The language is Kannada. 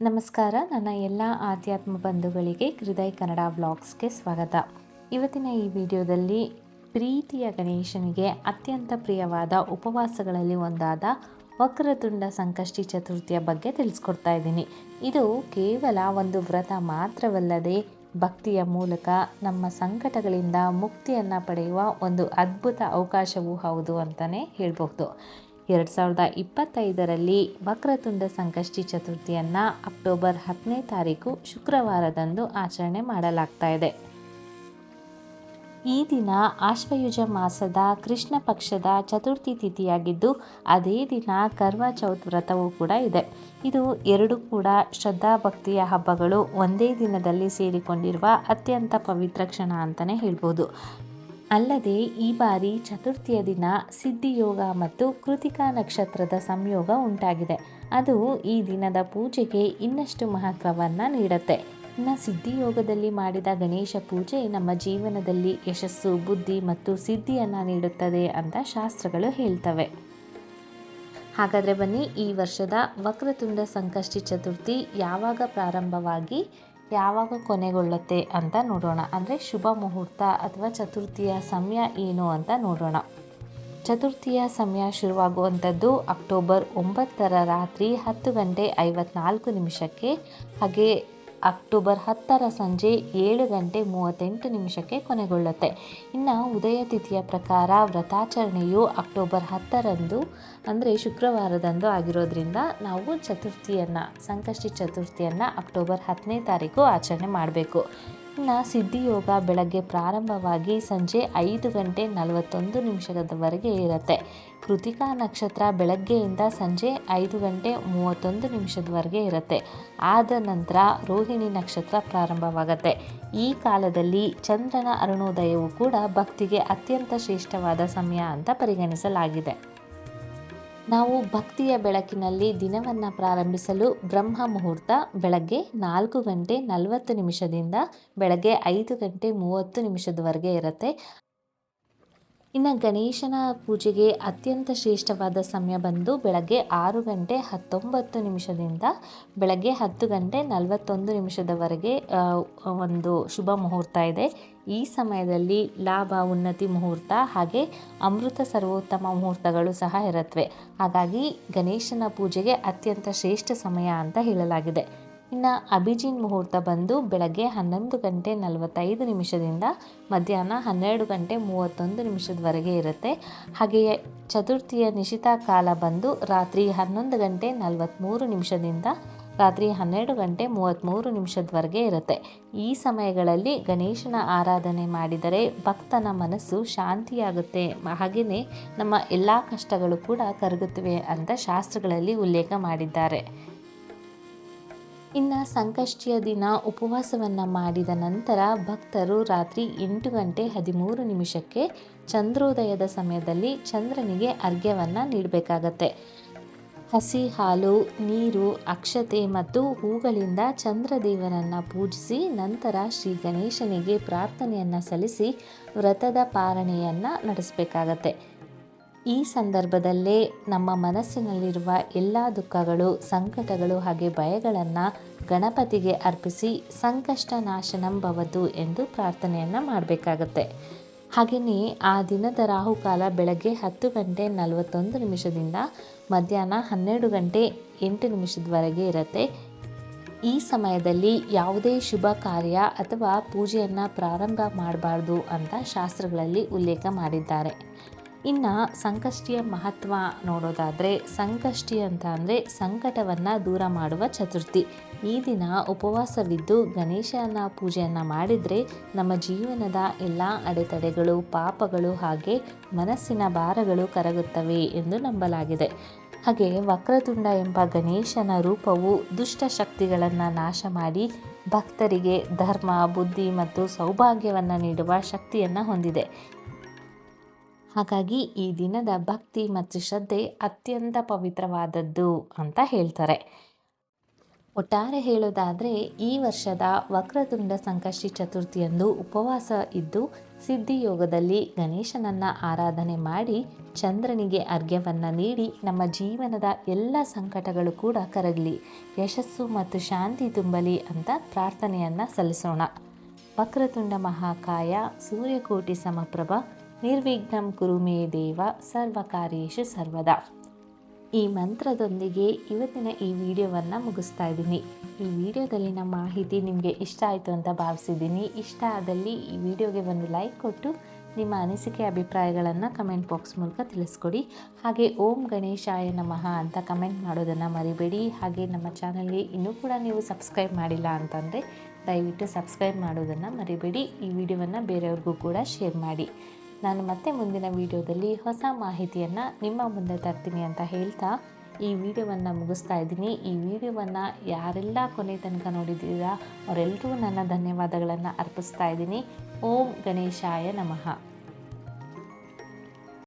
ನಮಸ್ಕಾರ, ನನ್ನ ಎಲ್ಲ ಆಧ್ಯಾತ್ಮ ಬಂಧುಗಳಿಗೆ ಹೃದಯ ಕನ್ನಡ ವ್ಲಾಗ್ಸ್ಗೆ ಸ್ವಾಗತ. ಇವತ್ತಿನ ಈ ವಿಡಿಯೋದಲ್ಲಿ ಪ್ರೀತಿಯ ಗಣೇಶನಿಗೆ ಅತ್ಯಂತ ಪ್ರಿಯವಾದ ಉಪವಾಸಗಳಲ್ಲಿ ಒಂದಾದ ವಕ್ರತುಂಡ ಸಂಕಷ್ಟಿ ಚತುರ್ಥಿಯ ಬಗ್ಗೆ ತಿಳಿಸ್ಕೊಡ್ತಾ ಇದ್ದೀನಿ. ಇದು ಕೇವಲ ಒಂದು ವ್ರತ ಮಾತ್ರವಲ್ಲದೆ ಭಕ್ತಿಯ ಮೂಲಕ ನಮ್ಮ ಸಂಕಟಗಳಿಂದ ಮುಕ್ತಿಯನ್ನು ಪಡೆಯುವ ಒಂದು ಅದ್ಭುತ ಅವಕಾಶವೂ ಹೌದು ಅಂತಲೇ ಹೇಳ್ಬೋದು ಎರಡು ಸಾವಿರದ ಇಪ್ಪತ್ತೈದರಲ್ಲಿ ವಕ್ರತುಂಡ ಸಂಕಷ್ಟಿ ಚತುರ್ಥಿಯನ್ನು ಅಕ್ಟೋಬರ್ ಹತ್ತನೇ ತಾರೀಕು ಶುಕ್ರವಾರದಂದು ಆಚರಣೆ ಮಾಡಲಾಗ್ತಾ ಇದೆ. ಈ ದಿನ ಆಶ್ವಯುಜ ಮಾಸದ ಕೃಷ್ಣ ಪಕ್ಷದ ಚತುರ್ಥಿ ತಿಥಿಯಾಗಿದ್ದು, ಅದೇ ದಿನ ಕರ್ವಾ ಚೌತ್ ವ್ರತವೂ ಕೂಡ ಇದೆ. ಇದು ಎರಡು ಕೂಡ ಶ್ರದ್ಧಾಭಕ್ತಿಯ ಹಬ್ಬಗಳು ಒಂದೇ ದಿನದಲ್ಲಿ ಸೇರಿಕೊಂಡಿರುವ ಅತ್ಯಂತ ಪವಿತ್ರ ಕ್ಷಣ ಅಂತಲೇ ಹೇಳ್ಬೋದು. ಅಲ್ಲದೆ ಈ ಬಾರಿ ಚತುರ್ಥಿಯ ದಿನ ಸಿದ್ಧಿಯೋಗ ಮತ್ತು ಕೃತಿಕಾ ನಕ್ಷತ್ರದ ಸಂಯೋಗ ಉಂಟಾಗಿದೆ. ಅದು ಈ ದಿನದ ಪೂಜೆಗೆ ಇನ್ನಷ್ಟು ಮಹತ್ವವನ್ನು ನೀಡುತ್ತೆ. ಇನ್ನು ಸಿದ್ಧಿಯೋಗದಲ್ಲಿ ಮಾಡಿದ ಗಣೇಶ ಪೂಜೆ ನಮ್ಮ ಜೀವನದಲ್ಲಿ ಯಶಸ್ಸು, ಬುದ್ಧಿ ಮತ್ತು ಸಿದ್ಧಿಯನ್ನು ನೀಡುತ್ತದೆ ಅಂತ ಶಾಸ್ತ್ರಗಳು ಹೇಳ್ತವೆ. ಹಾಗಾದರೆ ಬನ್ನಿ ಈ ವರ್ಷದ ವಕ್ರತುಂಡ ಸಂಕಷ್ಟಿ ಚತುರ್ಥಿ ಯಾವಾಗ ಪ್ರಾರಂಭವಾಗಿ ಯಾವಾಗ ಕೊನೆಗೊಳ್ಳುತ್ತೆ ಅಂತ ನೋಡೋಣ. ಅಂದರೆ ಶುಭ ಮುಹೂರ್ತ ಅಥವಾ ಚತುರ್ಥಿಯ ಸಮಯ ಏನು ಅಂತ ನೋಡೋಣ. ಚತುರ್ಥಿಯ ಸಮಯ ಶುರುವಾಗುವಂಥದ್ದು ಅಕ್ಟೋಬರ್ ಒಂಬತ್ತರ ರಾತ್ರಿ ಹತ್ತು ಗಂಟೆ ಐವತ್ನಾಲ್ಕು ನಿಮಿಷಕ್ಕೆ. ಹಾಗೆ ಅಕ್ಟೋಬರ್ ಹತ್ತರ ಸಂಜೆ ಏಳು ಗಂಟೆ ಮೂವತ್ತೆಂಟು ನಿಮಿಷಕ್ಕೆ ಕೊನೆಗೊಳ್ಳುತ್ತೆ. ಇನ್ನು ಉದಯ ತಿಥಿಯ ಪ್ರಕಾರ ವ್ರತಾಚರಣೆಯು ಅಕ್ಟೋಬರ್ ಹತ್ತರಂದು, ಅಂದರೆ ಶುಕ್ರವಾರದಂದು ಆಗಿರೋದ್ರಿಂದ ನಾವು ಚತುರ್ಥಿಯನ್ನು, ಸಂಕಷ್ಟಿ ಚತುರ್ಥಿಯನ್ನು ಅಕ್ಟೋಬರ್ ಹತ್ತನೇ ತಾರೀಕು ಆಚರಣೆ ಮಾಡಬೇಕು. ಇನ್ನು ಸಿದ್ಧಿಯೋಗ ಬೆಳಗ್ಗೆ ಪ್ರಾರಂಭವಾಗಿ ಸಂಜೆ ಐದು ಗಂಟೆ ನಲವತ್ತೊಂದು ನಿಮಿಷದವರೆಗೆ ಇರುತ್ತೆ. ಕೃತಿಕಾ ನಕ್ಷತ್ರ ಬೆಳಗ್ಗೆಯಿಂದ ಸಂಜೆ ಐದು ಗಂಟೆ ಮೂವತ್ತೊಂದು ನಿಮಿಷದವರೆಗೆ ಇರುತ್ತೆ. ಆದ ನಂತರ ರೋಹಿಣಿ ನಕ್ಷತ್ರ ಪ್ರಾರಂಭವಾಗುತ್ತೆ. ಈ ಕಾಲದಲ್ಲಿ ಚಂದ್ರನ ಅರುಣೋದಯವು ಕೂಡ ಭಕ್ತಿಗೆ ಅತ್ಯಂತ ಶ್ರೇಷ್ಠವಾದ ಸಮಯ ಅಂತ ಪರಿಗಣಿಸಲಾಗಿದೆ. ನಾವು ಭಕ್ತಿಯ ಬೆಳಕಿನಲ್ಲಿ ದಿನವನ್ನು ಪ್ರಾರಂಭಿಸಲು ಬ್ರಹ್ಮ ಮುಹೂರ್ತ ಬೆಳಗ್ಗೆ ನಾಲ್ಕು ಗಂಟೆ ನಲವತ್ತು ನಿಮಿಷದಿಂದ ಬೆಳಗ್ಗೆ ಐದು ಗಂಟೆ ಮೂವತ್ತು ನಿಮಿಷದವರೆಗೆ ಇರುತ್ತೆ. ಇನ್ನು ಗಣೇಶನ ಪೂಜೆಗೆ ಅತ್ಯಂತ ಶ್ರೇಷ್ಠವಾದ ಸಮಯ ಬಂದು ಬೆಳಗ್ಗೆ ಆರು ಗಂಟೆ ಹತ್ತೊಂಬತ್ತು ನಿಮಿಷದಿಂದ ಬೆಳಗ್ಗೆ ಹತ್ತು ಗಂಟೆ ನಲವತ್ತೊಂದು ನಿಮಿಷದವರೆಗೆ ಒಂದು ಶುಭ ಮುಹೂರ್ತ ಇದೆ. ಈ ಸಮಯದಲ್ಲಿ ಲಾಭ, ಉನ್ನತಿ ಮುಹೂರ್ತ ಹಾಗೆ ಅಮೃತ ಸರ್ವೋತ್ತಮ ಮುಹೂರ್ತಗಳು ಸಹ ಇರುತ್ತವೆ ಹಾಗಾಗಿ ಗಣೇಶನ ಪೂಜೆಗೆ ಅತ್ಯಂತ ಶ್ರೇಷ್ಠ ಸಮಯ ಅಂತ ಹೇಳಲಾಗಿದೆ. ಇನ್ನು ಅಭಿಜಿನ್ ಮುಹೂರ್ತ ಬಂದು ಬೆಳಗ್ಗೆ ಹನ್ನೊಂದು ಗಂಟೆ ನಲವತ್ತೈದು ನಿಮಿಷದಿಂದ ಮಧ್ಯಾಹ್ನ ಹನ್ನೆರಡು ಗಂಟೆ ಮೂವತ್ತೊಂದು ನಿಮಿಷದವರೆಗೆ ಇರುತ್ತೆ. ಹಾಗೆಯೇ ಚತುರ್ಥಿಯ ನಿಶಿತ ಕಾಲ ಬಂದು ರಾತ್ರಿ ಹನ್ನೊಂದು ಗಂಟೆ ನಲವತ್ತ್ಮೂರು ನಿಮಿಷದಿಂದ ರಾತ್ರಿ ಹನ್ನೆರಡು ಗಂಟೆ ಮೂವತ್ತ್ಮೂರು ನಿಮಿಷದವರೆಗೆ ಇರುತ್ತೆ. ಈ ಸಮಯಗಳಲ್ಲಿ ಗಣೇಶನ ಆರಾಧನೆ ಮಾಡಿದರೆ ಭಕ್ತನ ಮನಸ್ಸು ಶಾಂತಿಯಾಗುತ್ತೆ. ಹಾಗೆಯೇ ನಮ್ಮ ಎಲ್ಲ ಕಷ್ಟಗಳು ಕೂಡ ಕರಗುತ್ತವೆ ಅಂತ ಶಾಸ್ತ್ರಗಳಲ್ಲಿ ಉಲ್ಲೇಖ ಮಾಡಿದ್ದಾರೆ. ಇನ್ನು ಸಂಕಷ್ಟಿಯ ದಿನ ಉಪವಾಸವನ್ನು ಮಾಡಿದ ನಂತರ ಭಕ್ತರು ರಾತ್ರಿ ಎಂಟು ಗಂಟೆ ಹದಿಮೂರು ನಿಮಿಷಕ್ಕೆ ಚಂದ್ರೋದಯದ ಸಮಯದಲ್ಲಿ ಚಂದ್ರನಿಗೆ ಅರ್ಘ್ಯವನ್ನು ನೀಡಬೇಕಾಗತ್ತೆ. ಹಸಿ ಹಾಲು, ನೀರು, ಅಕ್ಷತೆ ಮತ್ತು ಹೂಗಳಿಂದ ಚಂದ್ರದೇವರನ್ನು ಪೂಜಿಸಿ ನಂತರ ಶ್ರೀ ಗಣೇಶನಿಗೆ ಪ್ರಾರ್ಥನೆಯನ್ನು ಸಲ್ಲಿಸಿ ವ್ರತದ ಪಾರಣೆಯನ್ನು ನಡೆಸಬೇಕಾಗತ್ತೆ. ಈ ಸಂದರ್ಭದಲ್ಲೇ ನಮ್ಮ ಮನಸ್ಸಿನಲ್ಲಿರುವ ಎಲ್ಲ ದುಃಖಗಳು, ಸಂಕಟಗಳು ಹಾಗೆ ಭಯಗಳನ್ನು ಗಣಪತಿಗೆ ಅರ್ಪಿಸಿ ಸಂಕಷ್ಟ ನಾಶನಂಭವದು ಎಂದು ಪ್ರಾರ್ಥನೆಯನ್ನು ಮಾಡಬೇಕಾಗತ್ತೆ. ಹಾಗೆಯೇ ಆ ದಿನದ ರಾಹುಕಾಲ ಬೆಳಗ್ಗೆ ಹತ್ತು ಗಂಟೆ ನಲವತ್ತೊಂದು ನಿಮಿಷದಿಂದ ಮಧ್ಯಾಹ್ನ ಹನ್ನೆರಡು ಗಂಟೆ ಎಂಟು ನಿಮಿಷದವರೆಗೆ ಇರುತ್ತೆ. ಈ ಸಮಯದಲ್ಲಿ ಯಾವುದೇ ಶುಭ ಕಾರ್ಯ ಅಥವಾ ಪೂಜೆಯನ್ನು ಪ್ರಾರಂಭ ಮಾಡಬಾರ್ದು ಅಂತ ಶಾಸ್ತ್ರಗಳಲ್ಲಿ ಉಲ್ಲೇಖ ಮಾಡಿದ್ದಾರೆ. ಇನ್ನು ಸಂಕಷ್ಟಿಯ ಮಹತ್ವ ನೋಡೋದಾದರೆ ಸಂಕಷ್ಟಿ ಅಂತ ಅಂದರೆ ಸಂಕಟವನ್ನು ದೂರ ಮಾಡುವ ಚತುರ್ಥಿ. ಈ ದಿನ ಉಪವಾಸವಿದ್ದು ಗಣೇಶನ ಪೂಜೆಯನ್ನು ಮಾಡಿದರೆ ನಮ್ಮ ಜೀವನದ ಎಲ್ಲ ಅಡೆತಡೆಗಳು, ಪಾಪಗಳು ಹಾಗೆ ಮನಸ್ಸಿನ ಭಾರಗಳು ಕರಗುತ್ತವೆ ಎಂದು ನಂಬಲಾಗಿದೆ. ಹಾಗೆ ವಕ್ರತುಂಡ ಎಂಬ ಗಣೇಶನ ರೂಪವು ದುಷ್ಟ ಶಕ್ತಿಗಳನ್ನು ನಾಶ ಮಾಡಿ ಭಕ್ತರಿಗೆ ಧರ್ಮ, ಬುದ್ಧಿ ಮತ್ತು ಸೌಭಾಗ್ಯವನ್ನು ನೀಡುವ ಶಕ್ತಿಯನ್ನು ಹೊಂದಿದೆ. ಹಾಗಾಗಿ ಈ ದಿನದ ಭಕ್ತಿ ಮತ್ತು ಶ್ರದ್ಧೆ ಅತ್ಯಂತ ಪವಿತ್ರವಾದದ್ದು ಅಂತ ಹೇಳ್ತಾರೆ. ಒಟ್ಟಾರೆ ಹೇಳೋದಾದರೆ, ಈ ವರ್ಷದ ವಕ್ರತುಂಡ ಸಂಕಷ್ಟಿ ಚತುರ್ಥಿಯಂದು ಉಪವಾಸ ಇದ್ದು ಸಿದ್ಧಿಯೋಗದಲ್ಲಿ ಗಣೇಶನನ್ನು ಆರಾಧನೆ ಮಾಡಿ, ಚಂದ್ರನಿಗೆ ಅರ್ಘ್ಯವನ್ನು ನೀಡಿ ನಮ್ಮ ಜೀವನದ ಎಲ್ಲ ಸಂಕಟಗಳು ಕೂಡ ಕರಗಲಿ, ಯಶಸ್ಸು ಮತ್ತು ಶಾಂತಿ ತುಂಬಲಿ ಅಂತ ಪ್ರಾರ್ಥನೆಯನ್ನು ಸಲ್ಲಿಸೋಣ. ವಕ್ರತುಂಡ ಮಹಾಕಾಯ ಸೂರ್ಯಕೋಟಿ ಸಮಪ್ರಭ ನಿರ್ವಿಘ್ನಂ ಕುರು ಮೇ ದೇವ ಸರ್ವಕಾರ್ಯೇಷು ಸರ್ವದಾ. ಈ ಮಂತ್ರದೊಂದಿಗೆ ಇವತ್ತಿನ ಈ ವಿಡಿಯೋವನ್ನು ಮುಗಿಸ್ತಾ ಇದ್ದೀನಿ. ಈ ವಿಡಿಯೋದಲ್ಲಿನ ಮಾಹಿತಿ ನಿಮಗೆ ಇಷ್ಟ ಆಯಿತು ಅಂತ ಭಾವಿಸಿದ್ದೀನಿ. ಇಷ್ಟ ಆದಲ್ಲಿ ಈ ವಿಡಿಯೋಗೆ ಒಂದು ಲೈಕ್ ಕೊಟ್ಟು ನಿಮ್ಮ ಅನಿಸಿಕೆ ಅಭಿಪ್ರಾಯಗಳನ್ನು ಕಮೆಂಟ್ ಬಾಕ್ಸ್ ಮೂಲಕ ತಿಳಿಸ್ಕೊಡಿ. ಹಾಗೆ ಓಂ ಗಣೇಶಾಯ ನಮಃ ಅಂತ ಕಮೆಂಟ್ ಮಾಡೋದನ್ನು ಮರಿಬೇಡಿ. ಹಾಗೆ ನಮ್ಮ ಚಾನಲ್ಗೆ ಇನ್ನೂ ಕೂಡ ನೀವು ಸಬ್ಸ್ಕ್ರೈಬ್ ಮಾಡಿಲ್ಲ ಅಂತಂದರೆ ದಯವಿಟ್ಟು ಸಬ್ಸ್ಕ್ರೈಬ್ ಮಾಡೋದನ್ನು ಮರಿಬೇಡಿ. ಈ ವಿಡಿಯೋವನ್ನು ಬೇರೆಯವ್ರಿಗೂ ಕೂಡ ಶೇರ್ ಮಾಡಿ. ನಾನು ಮತ್ತೆ ಮುಂದಿನ ವಿಡಿಯೋದಲ್ಲಿ ಹೊಸ ಮಾಹಿತಿಯನ್ನು ನಿಮ್ಮ ಮುಂದೆ ತರ್ತೀನಿ ಅಂತ ಹೇಳ್ತಾ ಈ ವಿಡಿಯೋವನ್ನು ಮುಗಿಸ್ತಾ ಇದ್ದೀನಿ. ಈ ವಿಡಿಯೋವನ್ನು ಯಾರೆಲ್ಲ ಕೊನೆ ತನಕ ನೋಡಿದ್ದೀರಾ ಅವರೆಲ್ಲರೂ ನನ್ನ ಧನ್ಯವಾದಗಳನ್ನು ಅರ್ಪಿಸ್ತಾ ಇದ್ದೀನಿ. ಓಂ ಗಣೇಶಾಯ ನಮಃ.